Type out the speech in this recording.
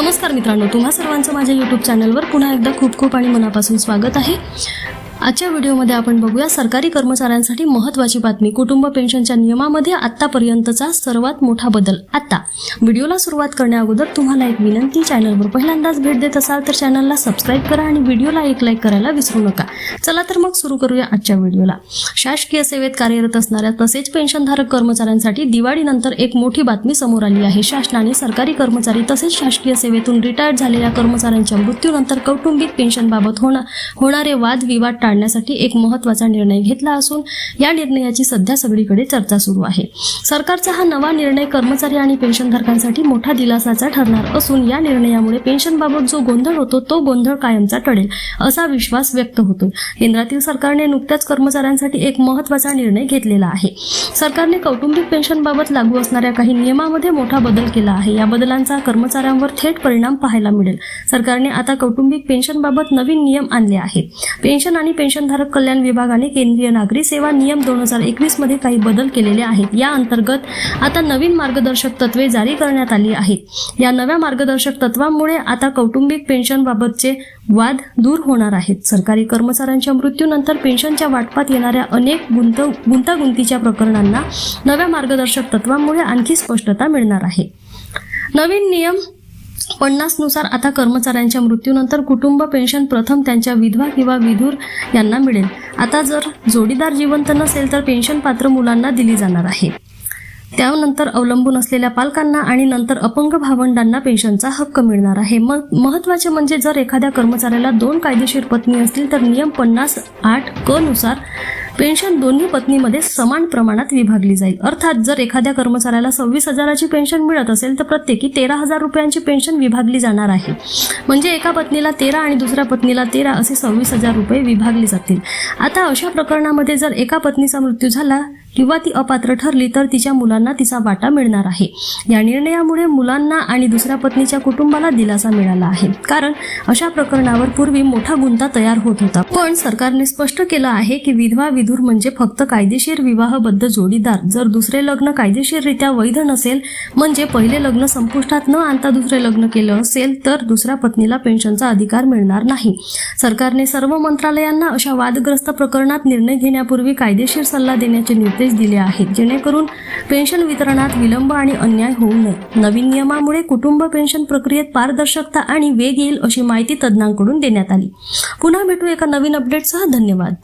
नमस्कार मित्रांनो तुम्हा सर्वांचं माझ्या यूट्यूब चॅनलवर पुन्हा एकदा खूप खूप आणि मनापासून स्वागत आहे. आजच्या व्हिडिओमध्ये आपण बघूया सरकारी कर्मचाऱ्यांसाठी महत्त्वाची बातमी. कुटुंब पेन्शनच्या नियमामध्ये आत्तापर्यंतचा सर्वात मोठा बदल. आता व्हिडिओला सुरुवात करण्याअगोदर तुम्हाला एक विनंती चॅनलवर पहिल्यांदाच भेट देत असाल तर चॅनलला सबस्क्राईब करा आणि व्हिडिओला एक लाईक करायला विसरू नका. चला तर मग सुरू करूया आजच्या व्हिडिओला. शासकीय सेवेत कार्यरत असणाऱ्या तसेच पेन्शनधारक कर्मचाऱ्यांसाठी दिवाळीनंतर एक मोठी बातमी समोर आली आहे. शासनाने सरकारी कर्मचारी तसेच शासकीय सेवेतून रिटायर्ड झालेल्या कर्मचाऱ्यांच्या मृत्यूनंतर कौटुंबिक पेन्शनबाबत होणार होणारे वादविवाद टाळण्यासाठी एक महत्त्वाचा निर्णय घेतला असून या निर्णयाची सध्या सगळीकडे चर्चा सुरू आहे. सरकारचा हा नवा निर्णय कर्मचारी आणि पेन्शनधारकांसाठी मोठा दिलासाचा ठरणार असून या निर्णयामुळे पेन्शनबाबत जो गोंधळ होतो तो गोंधळ कायमचा टळेल असा विश्वास व्यक्त होतो. केंद्रातील सरकारने नुकत्याच कर्मचाऱ्यांसाठी एक महत्त्वाचा निर्णय घेतलेला आहे. सरकारने कौटुंबिक पेन्शनबाबत लागू असणाऱ्या काही नियमामध्ये मोठा बदल केला आहे. या बदलांचा कर्मचाऱ्यांवर थेट परिणाम पाहायला मिळेल. सरकारने आता कौटुंबिक पेन्शनबाबत नवीन नियम आणले आहेत. पेन्शन आणि पेन्शनधारक कल्याण विभागाने केंद्रीय नागरी सेवा नियम दोन हजार एकवीसमध्ये काही बदल केलेले आहेत. या अंतर्गत आता नवीन मार्गदर्शक तत्वे जारी करण्यात आली आहेत. या नव्या मार्गदर्शक तत्वांमुळे आता कौटुंबिक पेन्शनबाबतचे वाद दूर होणार आहेत. सरकारी कर्मचाऱ्यांच्या मृत्यूनंतर पेन्शनच्या वाटपात येणाऱ्या अनेक गुंत गुंतागुंतीच्या प्रकरणांना नव्या मार्गदर्शक तत्वांमुळे आणखी स्पष्टता मिळणार आहे. नवीन नियम पन्नासनुसार आता कर्मचाऱ्यांच्या मृत्यूनंतर कुटुंब पेन्शन प्रथम त्यांच्या विधवा किंवा विधूर यांना मिळेल. आता जर जोडीदार जिवंत नसेल तर पेन्शन पात्र मुलांना दिली जाणार आहे. त्यानंतर अवलंबून असलेल्या पालकांना आणि नंतर अपंग भावंडांना पेन्शनचा हक्क मिळणार आहे. मग महत्त्वाचे म्हणजे जर एखाद्या कर्मचाऱ्याला दोन कायदेशीर पत्नी असतील तर नियम पन्नास आठ क नुसार पेन्शन दोन्ही पत्नीमध्ये समान प्रमाणात विभागली जाईल. अर्थात जर एखाद्या कर्मचाऱ्याला सव्वीस हजाराची पेन्शन मिळत असेल तर प्रत्येकी तेरा हजार रुपयांची पेन्शन विभागली जाणार आहे. म्हणजे एका पत्नीला तेरा आणि दुसऱ्या पत्नीला तेरा असे सव्वीस हजार रुपये विभागले जातील. आता अशा प्रकरणामध्ये जर एका पत्नीचा मृत्यू झाला किंवा ती अपात्र ठरली तर तिच्या मुलांना तिचा वाटा मिळणार आहे. या निर्णयामुळे मुलांना आणि दुसऱ्या पत्नीच्या कुटुंबाला दिलासा मिळाला आहे. कारण अशा प्रकरणावर पूर्वी मोठा गुंता तयार होत होता. पण सरकारने स्पष्ट केलं आहे की विधवा विधूर म्हणजे फक्त कायदेशीर विवाहबद्ध जोडीदार. जर दुसरे लग्न कायदेशीररित्या वैध नसेल म्हणजे पहिले लग्न संपुष्टात न आणता दुसरे लग्न केलं असेल तर दुसऱ्या पत्नीला पेन्शनचा अधिकार मिळणार नाही. सरकारने सर्व मंत्रालयांना अशा वादग्रस्त प्रकरणात निर्णय घेण्यापूर्वी कायदेशीर सल्ला देण्याचे निर्देश दिले आहेत. जेणेकरून पेन्शन वितरणात विलंब आणि अन्याय होऊ नये. नवीन नियमामुळे कुटुंब पेन्शन प्रक्रियेत पारदर्शकता आणि वेग येईल अशी माहिती तज्ज्ञांकडून देण्यात आली. पुन्हा भेटू एका नवीन अपडेटसह धन्यवाद.